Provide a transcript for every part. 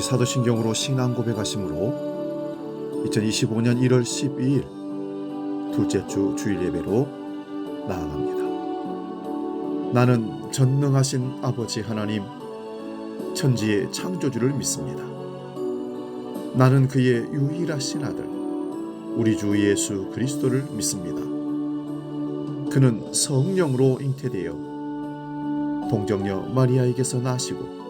같이 사도신경으로 신앙 고백하심으로 2025년 1월 12일 둘째 주 주일 예배로 나아갑니다. 나는 전능하신 아버지 하나님 천지의 창조주를 믿습니다. 나는 그의 유일하신 아들 우리 주 예수 그리스도를 믿습니다. 그는 성령으로 잉태되어 동정녀 마리아에게서 나시고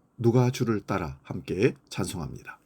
누가 주를 따라 함께 찬송합니다.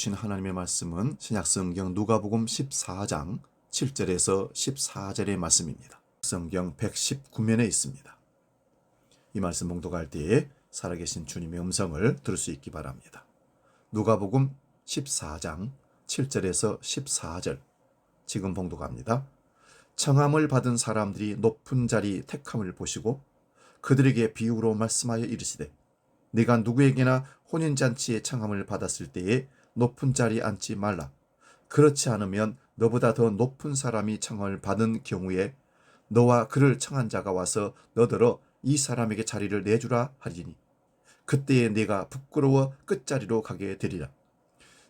주신 하나님의 말씀은 신약성경 누가복음 14장 7절에서 14절의 말씀입니다. 성경 119면에 있습니다. 이 말씀 봉독할 때에 살아계신 주님의 음성을 들을 수 있기 바랍니다. 누가복음 14장 7절에서 14절 지금 봉독합니다. 청함을 받은 사람들이 높은 자리 택함을 보시고 그들에게 비유로 말씀하여 이르시되 네가 누구에게나 혼인잔치에 청함을 받았을 때에 높은 자리에 앉지 말라. 그렇지 않으면 너보다 더 높은 사람이 청함을 받은 경우에 너와 그를 청한 자가 와서 너더러 이 사람에게 자리를 내주라 하리니 그때에 네가 부끄러워 끝자리로 가게 되리라.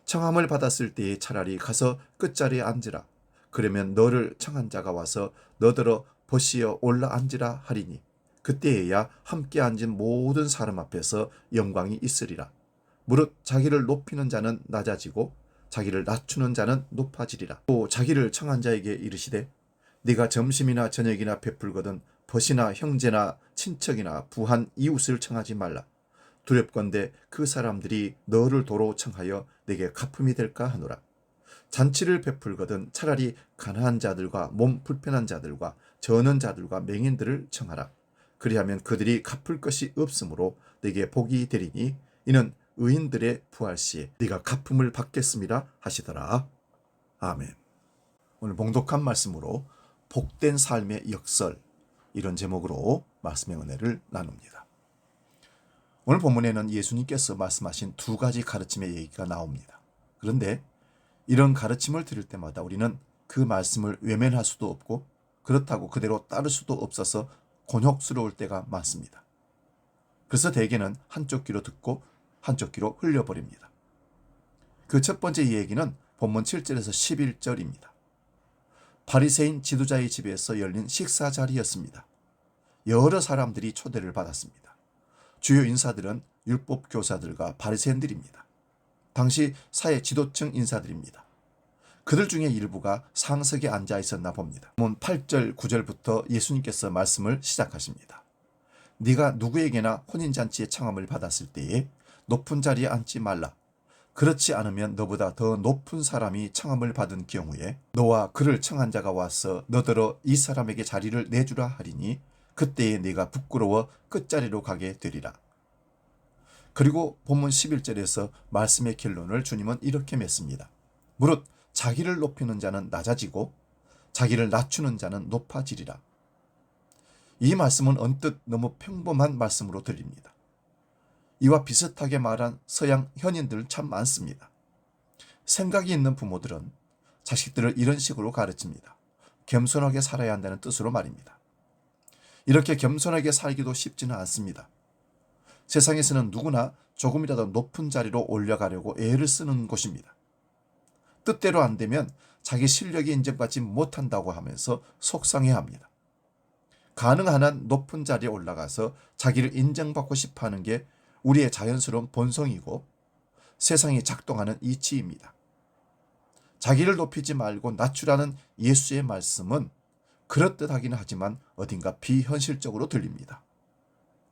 청함을 받았을 때에 차라리 가서 끝자리에 앉으라. 그러면 너를 청한 자가 와서 너더러 보시어 올라 앉으라 하리니 그때에야 함께 앉은 모든 사람 앞에서 영광이 있으리라. 무릇 자기를 높이는 자는 낮아지고 자기를 낮추는 자는 높아지리라. 또 자기를 청한 자에게 이르시되 네가 점심이나 저녁이나 베풀거든 벗이나 형제나 친척이나 부한 이웃을 청하지 말라. 두렵건대 그 사람들이 너를 도로 청하여 내게 갚음이 될까 하노라. 잔치를 베풀거든 차라리 가난한 자들과 몸 불편한 자들과 저는 자들과 맹인들을 청하라. 그리하면 그들이 갚을 것이 없으므로 내게 복이 되리니 이는 의인들의 부활 시에 네가 갚음을 받겠습니다 하시더라. 아멘. 오늘 봉독한 말씀으로 복된 삶의 역설 이런 제목으로 말씀의 은혜를 나눕니다. 오늘 본문에는 예수님께서 말씀하신 두 가지 가르침의 얘기가 나옵니다. 그런데 이런 가르침을 들을 때마다 우리는 그 말씀을 외면할 수도 없고 그렇다고 그대로 따를 수도 없어서 곤욕스러울 때가 많습니다. 그래서 대개는 한쪽 귀로 듣고 한쪽 귀로 흘려버립니다. 그 첫 번째 얘기는 본문 7절에서 11절입니다. 바리새인 지도자의 집에서 열린 식사 자리였습니다. 여러 사람들이 초대를 받았습니다. 주요 인사들은 율법 교사들과 바리새인들입니다. 당시 사회 지도층 인사들입니다. 그들 중에 일부가 상석에 앉아 있었나 봅니다. 본 8절 9절부터 예수님께서 말씀을 시작하십니다. 네가 누구에게나 혼인 잔치의 청함을 받았을 때에 높은 자리에 앉지 말라. 그렇지 않으면 너보다 더 높은 사람이 청함을 받은 경우에 너와 그를 청한 자가 와서 너더러 이 사람에게 자리를 내주라 하리니 그때에 네가 부끄러워 끝자리로 가게 되리라. 그리고 본문 11절에서 말씀의 결론을 주님은 이렇게 맺습니다. 무릇 자기를 높이는 자는 낮아지고 자기를 낮추는 자는 높아지리라. 이 말씀은 언뜻 너무 평범한 말씀으로 들립니다. 이와 비슷하게 말한 서양 현인들 참 많습니다. 생각이 있는 부모들은 자식들을 이런 식으로 가르칩니다. 겸손하게 살아야 한다는 뜻으로 말입니다. 이렇게 겸손하게 살기도 쉽지는 않습니다. 세상에서는 누구나 조금이라도 높은 자리로 올려가려고 애를 쓰는 곳입니다. 뜻대로 안 되면 자기 실력이 인정받지 못한다고 하면서 속상해 합니다. 가능한 한 높은 자리에 올라가서 자기를 인정받고 싶어 하는 게 우리의 자연스러운 본성이고 세상이 작동하는 이치입니다. 자기를 높이지 말고 낮추라는 예수의 말씀은 그럴듯하기는 하지만 어딘가 비현실적으로 들립니다.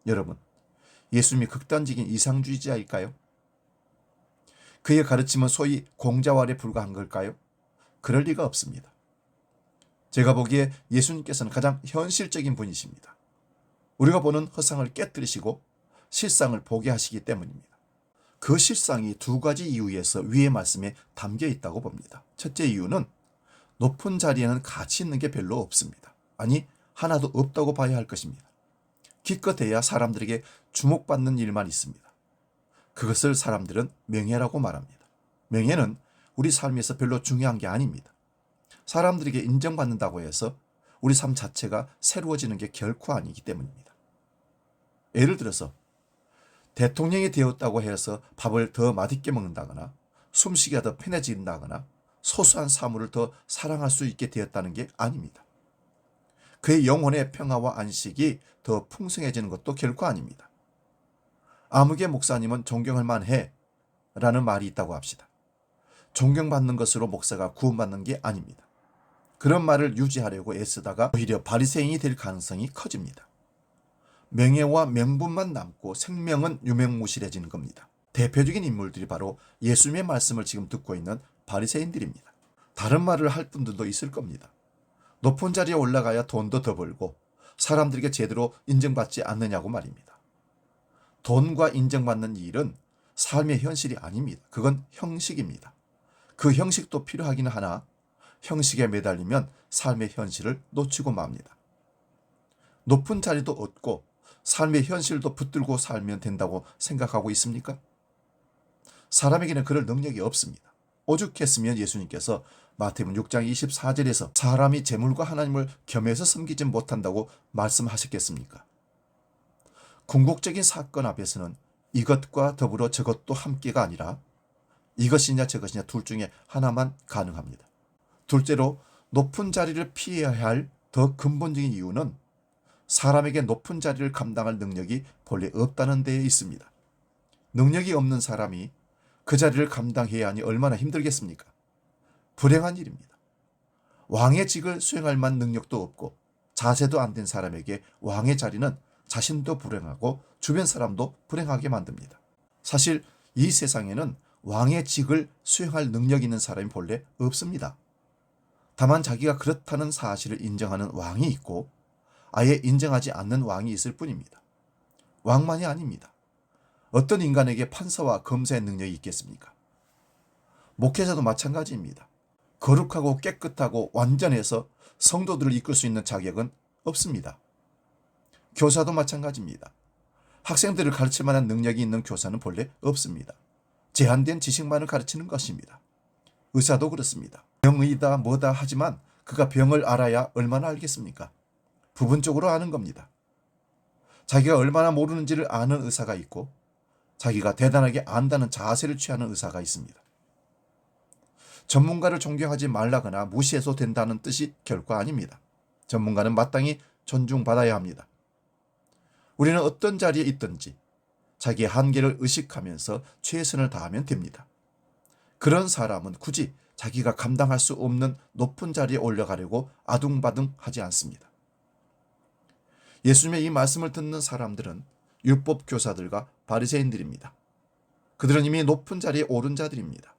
여러분, 예수님이 극단적인 이상주의자일까요? 그의 가르침은 소위 공자왈에 불과한 걸까요? 그럴 리가 없습니다. 제가 보기에 예수님께서는 가장 현실적인 분이십니다. 우리가 보는 허상을 깨뜨리시고 실상을 보게 하시기 때문입니다. 그 실상이 두 가지 이유에서 위의 말씀에 담겨 있다고 봅니다. 첫째 이유는 높은 자리에는 가치 있는 게 별로 없습니다. 아니, 하나도 없다고 봐야 할 것입니다. 기껏해야 사람들에게 주목받는 일만 있습니다. 그것을 사람들은 명예라고 말합니다. 명예는 우리 삶에서 별로 중요한 게 아닙니다. 사람들에게 인정받는다고 해서 우리 삶 자체가 새로워지는 게 결코 아니기 때문입니다. 예를 들어서 대통령이 되었다고 해서 밥을 더 맛있게 먹는다거나 숨쉬기가 더 편해진다거나 소소한 사물을 더 사랑할 수 있게 되었다는 게 아닙니다. 그의 영혼의 평화와 안식이 더 풍성해지는 것도 결코 아닙니다. 아무개 목사님은 존경할 만해 라는 말이 있다고 합시다. 존경받는 것으로 목사가 구원받는 게 아닙니다. 그런 말을 유지하려고 애쓰다가 오히려 바리새인이 될 가능성이 커집니다. 명예와 명분만 남고 생명은 유명무실해지는 겁니다. 대표적인 인물들이 바로 예수님의 말씀을 지금 듣고 있는 바리새인들입니다. 다른 말을 할 분들도 있을 겁니다. 높은 자리에 올라가야 돈도 더 벌고 사람들에게 제대로 인정받지 않느냐고 말입니다. 돈과 인정받는 일은 삶의 현실이 아닙니다. 그건 형식입니다. 그 형식도 필요하긴 하나 형식에 매달리면 삶의 현실을 놓치고 맙니다. 높은 자리도 얻고 삶의 현실도 붙들고 살면 된다고 생각하고 있습니까? 사람에게는 그럴 능력이 없습니다. 오죽했으면 예수님께서 마태복음 6장 24절에서 사람이 재물과 하나님을 겸해서 섬기지 못한다고 말씀하셨겠습니까? 궁극적인 사건 앞에서는 이것과 더불어 저것도 함께가 아니라 이것이냐 저것이냐 둘 중에 하나만 가능합니다. 둘째로 높은 자리를 피해야 할 더 근본적인 이유는 사람에게 높은 자리를 감당할 능력이 본래 없다는 데에 있습니다. 능력이 없는 사람이 그 자리를 감당해야 하니 얼마나 힘들겠습니까? 불행한 일입니다. 왕의 직을 수행할 만 능력도 없고 자세도 안 된 사람에게 왕의 자리는 자신도 불행하고 주변 사람도 불행하게 만듭니다. 사실 이 세상에는 왕의 직을 수행할 능력 있는 사람이 본래 없습니다. 다만 자기가 그렇다는 사실을 인정하는 왕이 있고 아예 인정하지 않는 왕이 있을 뿐입니다. 왕만이 아닙니다. 어떤 인간에게 판사와 검사의 능력이 있겠습니까? 목회자도 마찬가지입니다. 거룩하고 깨끗하고 완전해서 성도들을 이끌 수 있는 자격은 없습니다. 교사도 마찬가지입니다. 학생들을 가르칠 만한 능력이 있는 교사는 본래 없습니다. 제한된 지식만을 가르치는 것입니다. 의사도 그렇습니다. 병의다 뭐다 하지만 그가 병을 알아야 얼마나 알겠습니까? 부분적으로 아는 겁니다. 자기가 얼마나 모르는지를 아는 의사가 있고 자기가 대단하게 안다는 자세를 취하는 의사가 있습니다. 전문가를 존경하지 말라거나 무시해서 된다는 뜻이 결코 아닙니다. 전문가는 마땅히 존중받아야 합니다. 우리는 어떤 자리에 있든지 자기의 한계를 의식하면서 최선을 다하면 됩니다. 그런 사람은 굳이 자기가 감당할 수 없는 높은 자리에 올라가려고 아둥바둥 하지 않습니다. 예수님의 이 말씀을 듣는 사람들은 율법 교사들과 바리새인들입니다. 그들은 이미 높은 자리에 오른 자들입니다.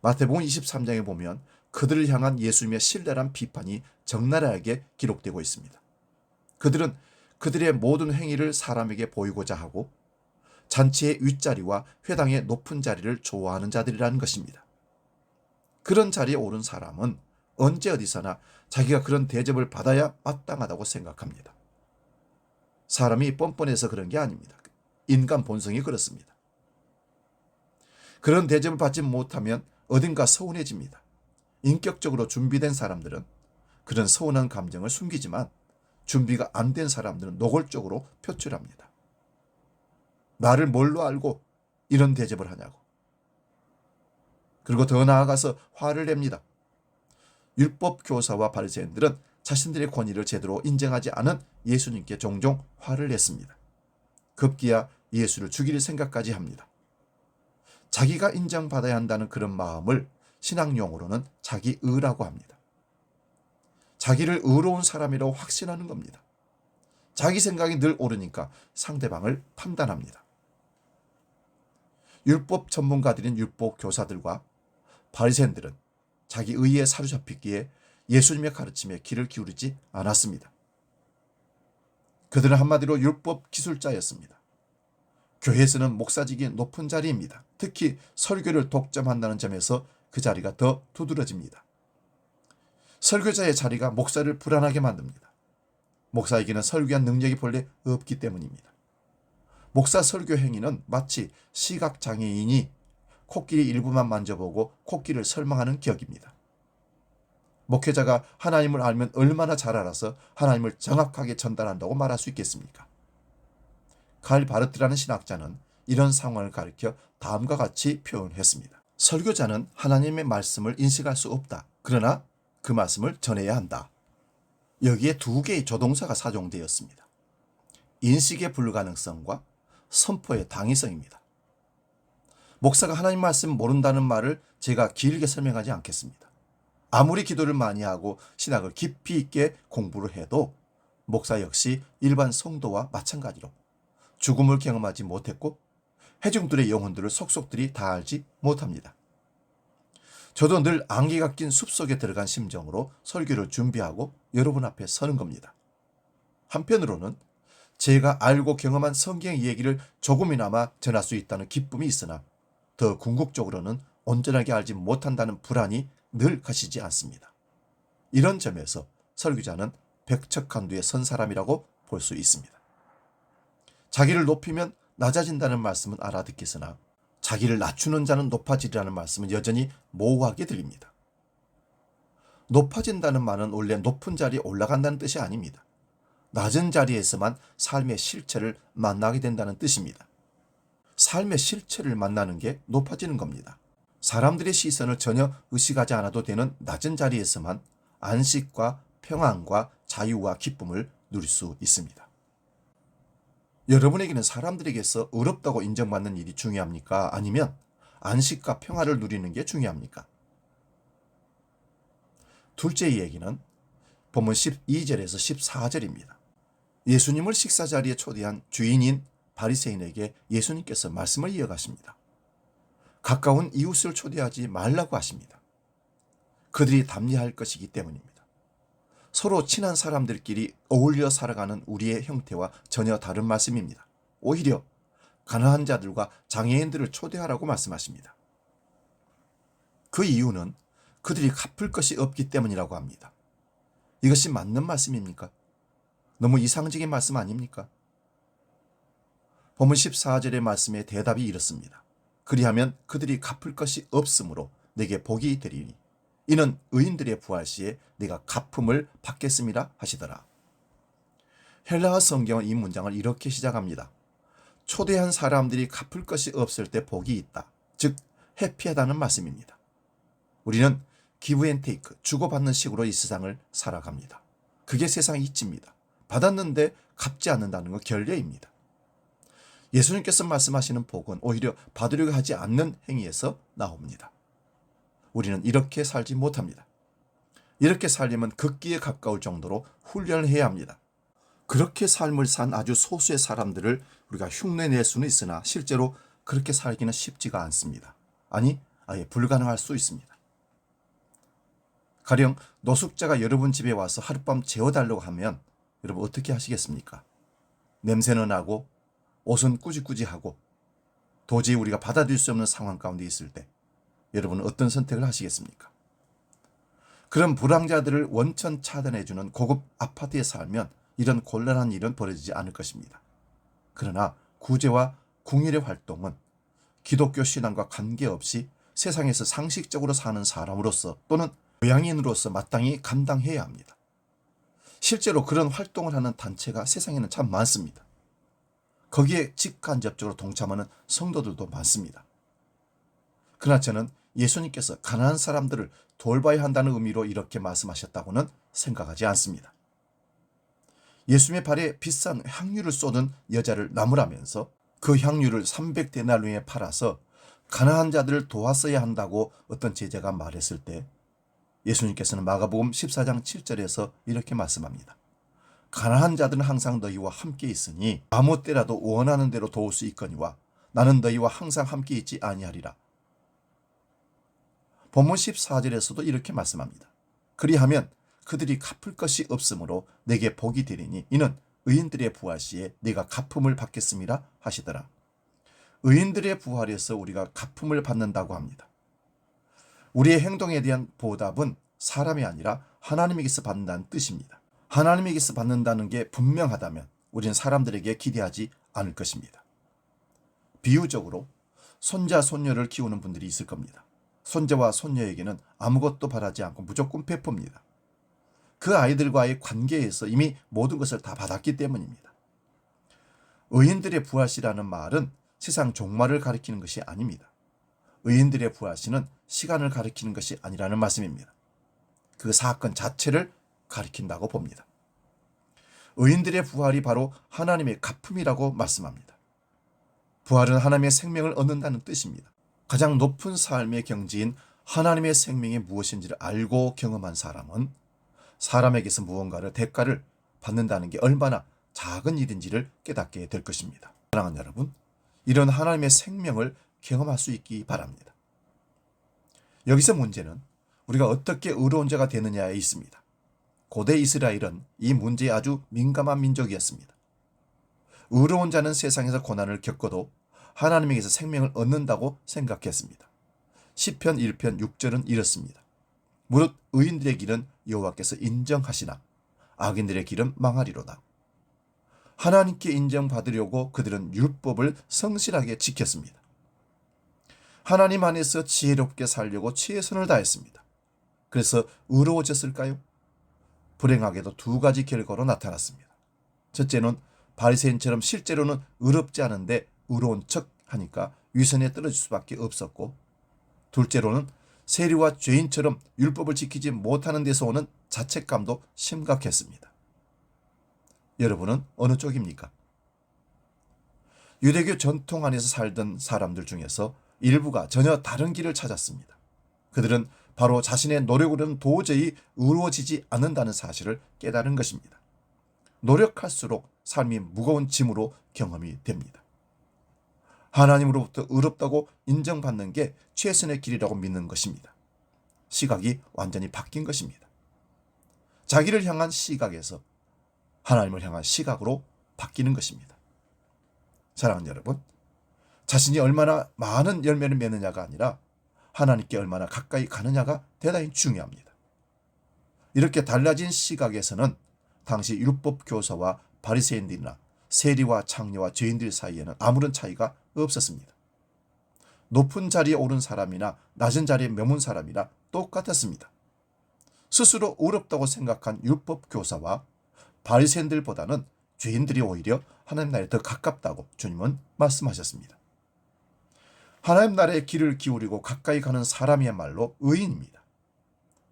마태복음 23장에 보면 그들을 향한 예수님의 신랄한 비판이 적나라하게 기록되고 있습니다. 그들은 그들의 모든 행위를 사람에게 보이고자 하고 잔치의 윗자리와 회당의 높은 자리를 좋아하는 자들이라는 것입니다. 그런 자리에 오른 사람은 언제 어디서나 자기가 그런 대접을 받아야 마땅하다고 생각합니다. 사람이 뻔뻔해서 그런 게 아닙니다. 인간 본성이 그렇습니다. 그런 대접을 받지 못하면 어딘가 서운해집니다. 인격적으로 준비된 사람들은 그런 서운한 감정을 숨기지만 준비가 안 된 사람들은 노골적으로 표출합니다. 나를 뭘로 알고 이런 대접을 하냐고. 그리고 더 나아가서 화를 냅니다. 율법 교사와 바리새인들은 자신들의 권위를 제대로 인정하지 않은 예수님께 종종 화를 냈습니다. 급기야 예수를 죽일 생각까지 합니다. 자기가 인정받아야 한다는 그런 마음을 신앙 용어로는 자기 의라고 합니다. 자기를 의로운 사람이라고 확신하는 겁니다. 자기 생각이 늘 옳으니까 상대방을 판단합니다. 율법 전문가들인 율법 교사들과 바리새인들은 자기 의에 사로잡히기에 예수님의 가르침에 귀를 기울이지 않았습니다. 그들은 한마디로 율법 기술자였습니다. 교회에서는 목사직이 높은 자리입니다. 특히 설교를 독점한다는 점에서 그 자리가 더 두드러집니다. 설교자의 자리가 목사를 불안하게 만듭니다. 목사에게는 설교한 능력이 본래 없기 때문입니다. 목사 설교 행위는 마치 시각 장애인이 코끼리 일부만 만져보고 코끼리를 설명하는 격입니다. 목회자가 하나님을 알면 얼마나 잘 알아서 하나님을 정확하게 전달한다고 말할 수 있겠습니까? 칼 바르트라는 신학자는 이런 상황을 가리켜 다음과 같이 표현했습니다. 설교자는 하나님의 말씀을 인식할 수 없다. 그러나 그 말씀을 전해야 한다. 여기에 두 개의 조동사가 사용되었습니다. 인식의 불가능성과 선포의 당위성입니다. 목사가 하나님 말씀 모른다는 말을 제가 길게 설명하지 않겠습니다. 아무리 기도를 많이 하고 신학을 깊이 있게 공부를 해도 목사 역시 일반 성도와 마찬가지로 죽음을 경험하지 못했고 회중들의 영혼들을 속속들이 다 알지 못합니다. 저도 늘 안개가 낀 숲속에 들어간 심정으로 설교를 준비하고 여러분 앞에 서는 겁니다. 한편으로는 제가 알고 경험한 성경 얘기를 조금이나마 전할 수 있다는 기쁨이 있으나 더 궁극적으로는 온전하게 알지 못한다는 불안이 늘 가시지 않습니다. 이런 점에서 설교자는 백척간두에 선 사람이라고 볼 수 있습니다. 자기를 높이면 낮아진다는 말씀은 알아듣겠으나 자기를 낮추는 자는 높아지리라는 말씀은 여전히 모호하게 들립니다. 높아진다는 말은 원래 높은 자리에 올라간다는 뜻이 아닙니다. 낮은 자리에서만 삶의 실체를 만나게 된다는 뜻입니다. 삶의 실체를 만나는 게 높아지는 겁니다. 사람들의 시선을 전혀 의식하지 않아도 되는 낮은 자리에서만 안식과 평안과 자유와 기쁨을 누릴 수 있습니다. 여러분에게는 사람들에게서 어렵다고 인정받는 일이 중요합니까? 아니면 안식과 평화를 누리는 게 중요합니까? 둘째 이야기는 본문 12절에서 14절입니다. 예수님을 식사 자리에 초대한 주인인 바리새인에게 예수님께서 말씀을 이어가십니다. 가까운 이웃을 초대하지 말라고 하십니다. 그들이 담리할 것이기 때문입니다. 서로 친한 사람들끼리 어울려 살아가는 우리의 형태와 전혀 다른 말씀입니다. 오히려 가난한 자들과 장애인들을 초대하라고 말씀하십니다. 그 이유는 그들이 갚을 것이 없기 때문이라고 합니다. 이것이 맞는 말씀입니까? 너무 이상적인 말씀 아닙니까? 본문 14절의 말씀에 대답이 이렇습니다. 그리하면 그들이 갚을 것이 없으므로 내게 복이 되리니 이는 의인들의 부활 시에 내가 갚음을 받겠습니다 하시더라. 헬라어 성경은 이 문장을 이렇게 시작합니다. 초대한 사람들이 갚을 것이 없을 때 복이 있다. 즉 해피하다는 말씀입니다. 우리는 기브 앤 테이크, 주고받는 식으로 이 세상을 살아갑니다. 그게 세상의 이치입니다. 받았는데 갚지 않는다는 건 결례입니다. 예수님께서 말씀하시는 복은 오히려 받으려고 하지 않는 행위에서 나옵니다. 우리는 이렇게 살지 못합니다. 이렇게 살려면 극기에 가까울 정도로 훈련을 해야 합니다. 그렇게 삶을 산 아주 소수의 사람들을 우리가 흉내낼 수는 있으나 실제로 그렇게 살기는 쉽지가 않습니다. 아니, 아예 불가능할 수 있습니다. 가령 노숙자가 여러분 집에 와서 하룻밤 재워달라고 하면 여러분 어떻게 하시겠습니까? 냄새는 나고 옷은 꾸지꾸지하고 도저히 우리가 받아들일 수 없는 상황 가운데 있을 때 여러분은 어떤 선택을 하시겠습니까? 그런 불황자들을 원천 차단해주는 고급 아파트에 살면 이런 곤란한 일은 벌어지지 않을 것입니다. 그러나 구제와 궁일의 활동은 기독교 신앙과 관계없이 세상에서 상식적으로 사는 사람으로서 또는 고양인으로서 마땅히 감당해야 합니다. 실제로 그런 활동을 하는 단체가 세상에는 참 많습니다. 거기에 직간접적으로 동참하는 성도들도 많습니다. 그러나 저는 예수님께서 가난한 사람들을 돌봐야 한다는 의미로 이렇게 말씀하셨다고는 생각하지 않습니다. 예수님의 발에 비싼 향유를 쏟은 여자를 나무라면서 그 향유를 300데나리온에 팔아서 가난한 자들을 도왔어야 한다고 어떤 제자가 말했을 때 예수님께서는 마가복음 14장 7절에서 이렇게 말씀합니다. 가난한 자들은 항상 너희와 함께 있으니 아무 때라도 원하는 대로 도울 수 있거니와 나는 너희와 항상 함께 있지 아니하리라. 본문 14절에서도 이렇게 말씀합니다. 그리하면 그들이 갚을 것이 없으므로 내게 복이 되리니 이는 의인들의 부활 시에 내가 갚음을 받겠습니다 하시더라. 의인들의 부활에서 우리가 갚음을 받는다고 합니다. 우리의 행동에 대한 보답은 사람이 아니라 하나님에게서 받는다는 뜻입니다. 하나님에게서 받는다는 게 분명하다면 우리는 사람들에게 기대하지 않을 것입니다. 비유적으로 손자, 손녀를 키우는 분들이 있을 겁니다. 손자와 손녀에게는 아무것도 바라지 않고 무조건 베풉니다. 그 아이들과의 관계에서 이미 모든 것을 다 받았기 때문입니다. 의인들의 부활시라는 말은 세상 종말을 가리키는 것이 아닙니다. 의인들의 부활시는 시간을 가리키는 것이 아니라는 말씀입니다. 그 사건 자체를 가리킨다고 봅니다. 의인들의 부활이 바로 하나님의 갚음이라고 말씀합니다. 부활은 하나님의 생명을 얻는다는 뜻입니다. 가장 높은 삶의 경지인 하나님의 생명이 무엇인지를 알고 경험한 사람은 사람에게서 무언가를 대가를 받는다는 게 얼마나 작은 일인지를 깨닫게 될 것입니다. 사랑하는 여러분, 이런 하나님의 생명을 경험할 수 있기 바랍니다. 여기서 문제는 우리가 어떻게 의로운 자가 되느냐에 있습니다. 고대 이스라엘은 이 문제에 아주 민감한 민족이었습니다. 의로운 자는 세상에서 고난을 겪어도 하나님에게서 생명을 얻는다고 생각했습니다. 시편 1편 6절은 이렇습니다. 무릇 의인들의 길은 여호와께서 인정하시나 악인들의 길은 망하리로다. 하나님께 인정받으려고 그들은 율법을 성실하게 지켰습니다. 하나님 안에서 지혜롭게 살려고 최선을 다했습니다. 그래서 의로워졌을까요? 불행하게도 두 가지 결과로 나타났습니다. 첫째는 바리새인처럼 실제로는 의롭지 않은데 의로운 척 하니까 위선에 떨어질 수밖에 없었고 둘째로는 세리와 죄인처럼 율법을 지키지 못하는 데서 오는 자책감도 심각했습니다. 여러분은 어느 쪽입니까? 유대교 전통 안에서 살던 사람들 중에서 일부가 전혀 다른 길을 찾았습니다. 그들은 바로 자신의 노력으로는 도저히 의로워지지 않는다는 사실을 깨달은 것입니다. 노력할수록 삶이 무거운 짐으로 경험이 됩니다. 하나님으로부터 의롭다고 인정받는 게 최선의 길이라고 믿는 것입니다. 시각이 완전히 바뀐 것입니다. 자기를 향한 시각에서 하나님을 향한 시각으로 바뀌는 것입니다. 사랑하는 여러분, 자신이 얼마나 많은 열매를 맺느냐가 아니라 하나님께 얼마나 가까이 가느냐가 대단히 중요합니다. 이렇게 달라진 시각에서는 당시 율법 교사와 바리새인들이나 세리와 창녀와 죄인들 사이에는 아무런 차이가 없었습니다. 높은 자리에 오른 사람이나 낮은 자리에 머문 사람이나 똑같았습니다. 스스로 어렵다고 생각한 율법 교사와 바리새인들보다는 죄인들이 오히려 하나님 나라에 더 가깝다고 주님은 말씀하셨습니다. 하나님 나라의 길을 기울이고 가까이 가는 사람이야말로 의인입니다.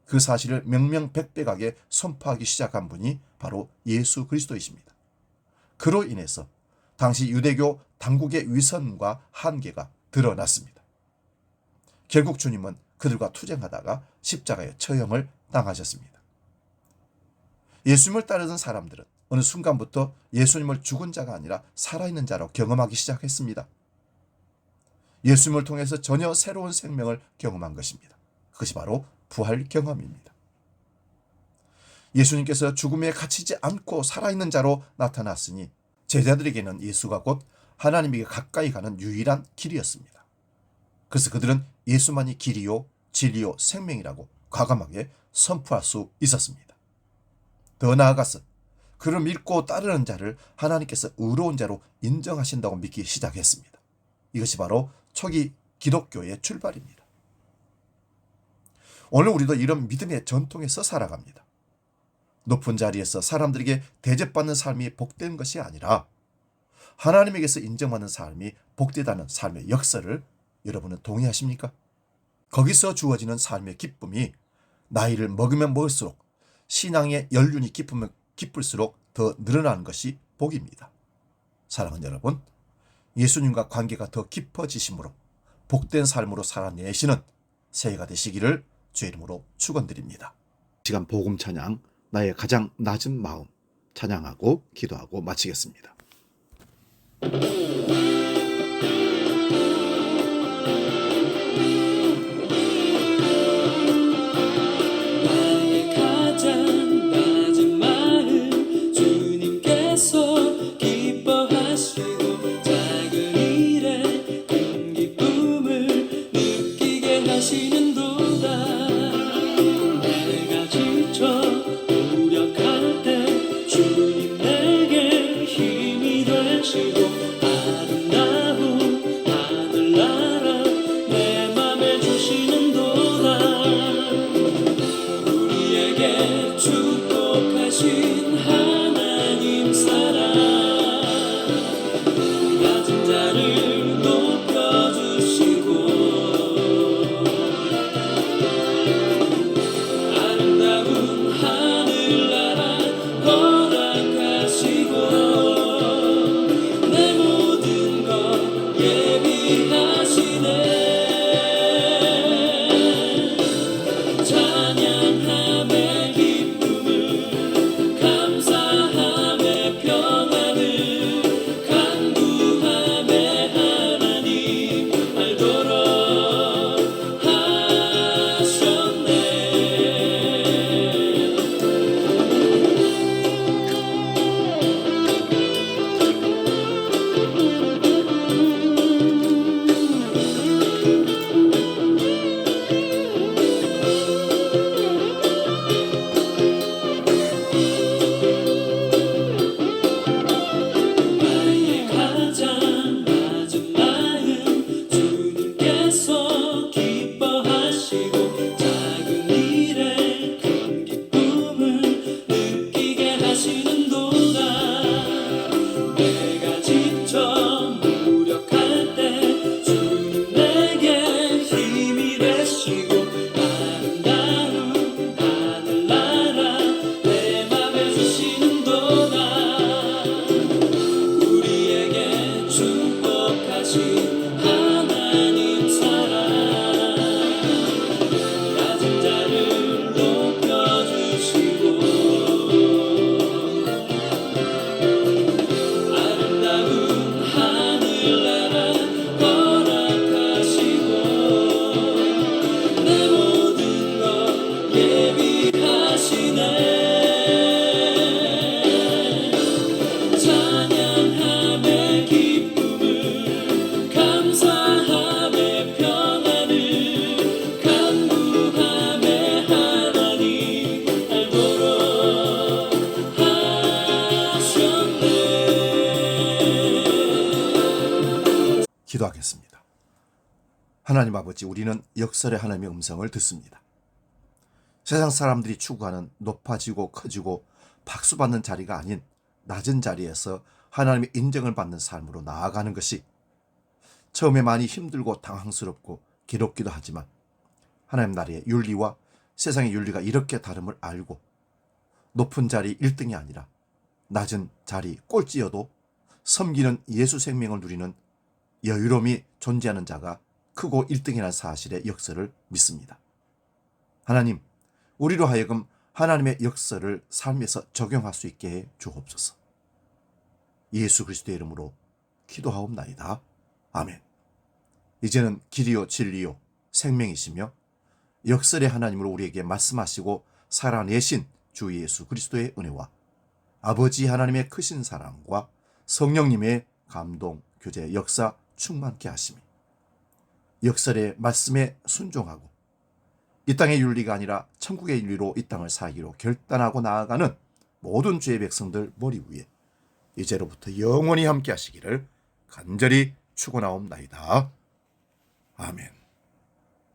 그 사실을 명명백백하게 선포하기 시작한 분이 바로 예수 그리스도이십니다. 그로 인해서 당시 유대교 당국의 위선과 한계가 드러났습니다. 결국 주님은 그들과 투쟁하다가 십자가의 처형을 당하셨습니다. 예수님을 따르던 사람들은 어느 순간부터 예수님을 죽은 자가 아니라 살아있는 자로 경험하기 시작했습니다. 예수님을 통해서 전혀 새로운 생명을 경험한 것입니다. 그것이 바로 부활 경험입니다. 예수님께서 죽음에 갇히지 않고 살아있는 자로 나타났으니 제자들에게는 예수가 곧 하나님에게 가까이 가는 유일한 길이었습니다. 그래서 그들은 예수만이 길이요, 진리요, 생명이라고 과감하게 선포할 수 있었습니다. 더 나아가서 그를 믿고 따르는 자를 하나님께서 의로운 자로 인정하신다고 믿기 시작했습니다. 이것이 바로 초기 기독교의 출발입니다. 오늘 우리도 이런 믿음의 전통에서 살아갑니다. 높은 자리에서 사람들에게 대접받는 삶이 복된 것이 아니라 하나님에게서 인정받는 삶이 복되다는 삶의 역사를 여러분은 동의하십니까? 거기서 주어지는 삶의 기쁨이 나이를 먹으면 먹을수록 신앙의 연륜이 깊으면 깊을수록 더 늘어나는 것이 복입니다. 사랑하는 여러분, 예수님과 관계가 더 깊어지심으로 복된 삶으로 살아내시는 새해가 되시기를 주의 이름으로 축원드립니다. 시간 복음 찬양 나의 가장 낮은 마음 찬양하고 기도하고 마치겠습니다. 아버지, 우리는 역설의 하나님의 음성을 듣습니다. 세상 사람들이 추구하는 높아지고 커지고 박수받는 자리가 아닌 낮은 자리에서 하나님의 인정을 받는 삶으로 나아가는 것이 처음에 많이 힘들고 당황스럽고 괴롭기도 하지만 하나님 나라의 윤리와 세상의 윤리가 이렇게 다름을 알고 높은 자리 1등이 아니라 낮은 자리 꼴찌여도 섬기는 예수 생명을 누리는 여유로움이 존재하는 자가 크고 1등이라는 사실의 역설을 믿습니다. 하나님, 우리로 하여금 하나님의 역설을 삶에서 적용할 수 있게 해 주옵소서. 예수 그리스도의 이름으로 기도하옵나이다. 아멘. 이제는 길이요 진리요 생명이시며 역설의 하나님으로 우리에게 말씀하시고 살아내신 주 예수 그리스도의 은혜와 아버지 하나님의 크신 사랑과 성령님의 감동, 교제, 역사 충만케 하심이 역설의 말씀에 순종하고 이 땅의 윤리가 아니라 천국의 윤리로 이 땅을 살기로 결단하고 나아가는 모든 주의 백성들 머리 위에 이제로부터 영원히 함께 하시기를 간절히 축원하옵나이다. 아멘.